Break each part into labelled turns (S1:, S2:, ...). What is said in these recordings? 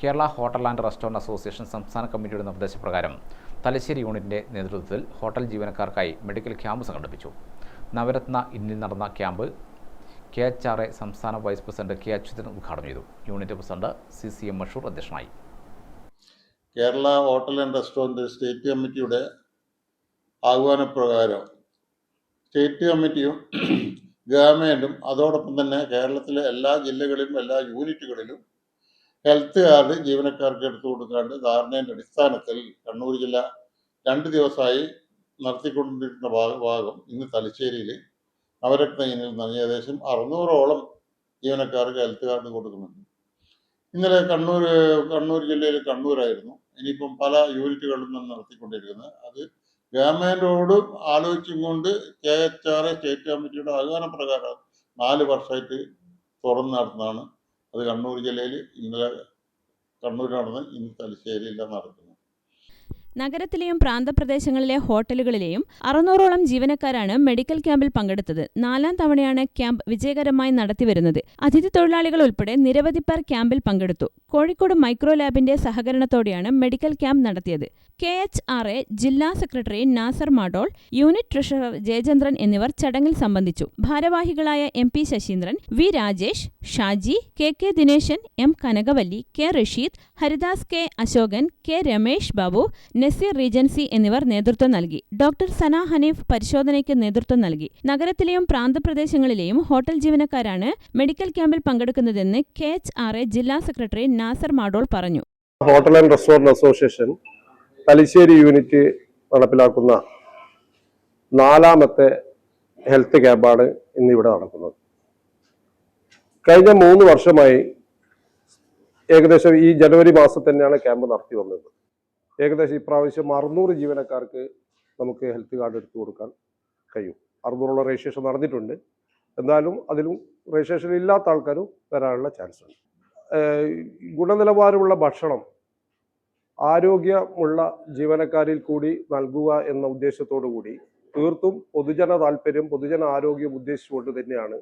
S1: Kerala hotel and restaurant association സംസ്ഥാന കമ്മിറ്റിയുടെ നിർദ്ദേശപ്രകാരം തലശ്ശേരി യൂണിറ്റിന്റെ നേതൃത്വത്തിൽ ഹോട്ടൽ ജീവനക്കാർക്കായി മെഡിക്കൽ ക്യാമ്പ് സംഘടിപ്പിച്ചു. നവരത്ന ഇന്നിൽ നടന്ന camp K H R A സംസ്ഥാന വൈസ് പ്രസിഡന്റ് കെ അച്യുതൻ ഉദ്ഘാടനം ചെയ്തു. Unit president C C M Mashoor അധ്യക്ഷനായി.
S2: Kerala hotel and restaurant state കമ്മിറ്റിയുടെ ആഹ്വാനപ്രകാരം സ്റ്റേറ്റ് കമ്മിറ്റിയും ഗവൺമെന്റും അതോടൊപ്പം തന്നെ കേരളത്തിലെ എല്ലാ ജില്ലകളിലും എല്ലാ യൂണിറ്റുകളിലും ഹെൽത്ത് കാർഡ് ജീവനക്കാർക്ക് എടുത്തു കൊടുക്കാണ്ട് ധാരണയുടെ അടിസ്ഥാനത്തിൽ കണ്ണൂർ ജില്ല രണ്ട് ദിവസമായി നടത്തിക്കൊണ്ടിരുന്ന ഭാഗം ഇന്ന് തലശ്ശേരിയിൽ നവരത്ന ഇനിൽ നിന്ന് ഏകദേശം അറുന്നൂറോളം ജീവനക്കാർക്ക് ഹെൽത്ത് കാർഡ് കൊടുക്കുന്നുണ്ട്. ഇന്നലെ കണ്ണൂർ കണ്ണൂർ ജില്ലയിൽ കണ്ണൂരായിരുന്നു. ഇനിയിപ്പം പല യൂണിറ്റുകളിൽ നിന്ന് നടത്തിക്കൊണ്ടിരിക്കുന്നത്. അത് ഗവൺമെന്റോട് ആലോചിച്ചും കൊണ്ട് K H R A state കമ്മിറ്റിയുടെ ആഹ്വാന പ്രകാരം നാല് വർഷമായിട്ട് തുറന്ന് നടത്തുന്നതാണ് അത് കണ്ണൂർ ജില്ലയിൽ ഇന്നലെ കണ്ണൂർ നടന്ന് ഇന്ന് തലശ്ശേരിയിലാണ് നടക്കുന്നത്.
S3: നഗരത്തിലെയും പ്രാന്തപ്രദേശങ്ങളിലെ ഹോട്ടലുകളിലെയും അറുന്നൂറോളം ജീവനക്കാരാണ് മെഡിക്കൽ ക്യാമ്പിൽ പങ്കെടുത്തത്. നാലാം തവണയാണ് ക്യാമ്പ് വിജയകരമായി നടത്തിവരുന്നത്. അതിഥി തൊഴിലാളികൾ ഉൾപ്പെടെ നിരവധി പേർ ക്യാമ്പിൽ പങ്കെടുത്തു. കോഴിക്കോട് മൈക്രോ ലാബിന്റെ സഹകരണത്തോടെയാണ് മെഡിക്കൽ ക്യാമ്പ് നടത്തിയത്. കെ എച്ച് ആർ എ ജില്ലാ secretary Nasser Madol unit treasurer Jayachandran എന്നിവർ ചടങ്ങിൽ സംബന്ധിച്ചു. ഭാരവാഹികളായ M P Sasheendran V Rajesh Shaji K K Dineshan M Kanakavalli K Rasheed Haridas K Ashokan K Ramesh Babu Naseer Regency എന്നിവർ നേതൃത്വം നൽകി. Doctor സന ഹനീഫ് പരിശോധനയ്ക്ക് നേതൃത്വം നൽകി. നഗരത്തിലെയും പ്രാന്തപ്രദേശങ്ങളിലെയും ഹോട്ടൽ ജീവനക്കാരാണ് മെഡിക്കൽ ക്യാമ്പിൽ പങ്കെടുക്കുന്നതെന്ന് കെ എച്ച് ആർ എ ജില്ലാ സെക്രട്ടറി നാസർ മാഡോൾ പറഞ്ഞു.
S4: Hotel and restaurant association Thalassery unit നടപ്പിലാക്കുന്ന നാലാമത്തെ ഹെൽത്ത് ക്യാമ്പാണ് ഇന്നിവിടെ നടക്കുന്നത്. കഴിഞ്ഞ മൂന്ന് വർഷമായി ഏകദേശം ഈ ജനുവരി മാസം തന്നെയാണ് ക്യാമ്പ് നടത്തി വന്നത്. ഏകദേശം ഇപ്രാവശ്യം അറുന്നൂറ് ജീവനക്കാർക്ക് നമുക്ക് ഹെൽത്ത് കാർഡ് എടുത്തു കൊടുക്കാൻ കഴിയും. അറുന്നൂറുള്ള രജിസ്ട്രേഷൻ നടന്നിട്ടുണ്ട്. എന്നാലും അതിലും രജിസ്ട്രേഷൻ ഇല്ലാത്ത ആൾക്കാരും വരാനുള്ള ചാൻസ് ഉണ്ട്. ഗുണനിലവാരമുള്ള ഭക്ഷണം ആരോഗ്യമുള്ള ജീവനക്കാരിൽ കൂടി നൽകുക എന്ന ഉദ്ദേശത്തോടു കൂടി തീർത്തും പൊതുജന താല്പര്യം പൊതുജന ആരോഗ്യം ഉദ്ദേശിച്ചുകൊണ്ട് തന്നെയാണ്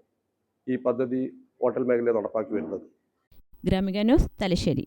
S4: ഈ പദ്ധതി ഹോട്ടൽ മേഖലയിൽ നടപ്പാക്കി വരുന്നത്.
S3: ഗ്രാമിക ന്യൂസ് തലശ്ശേരി.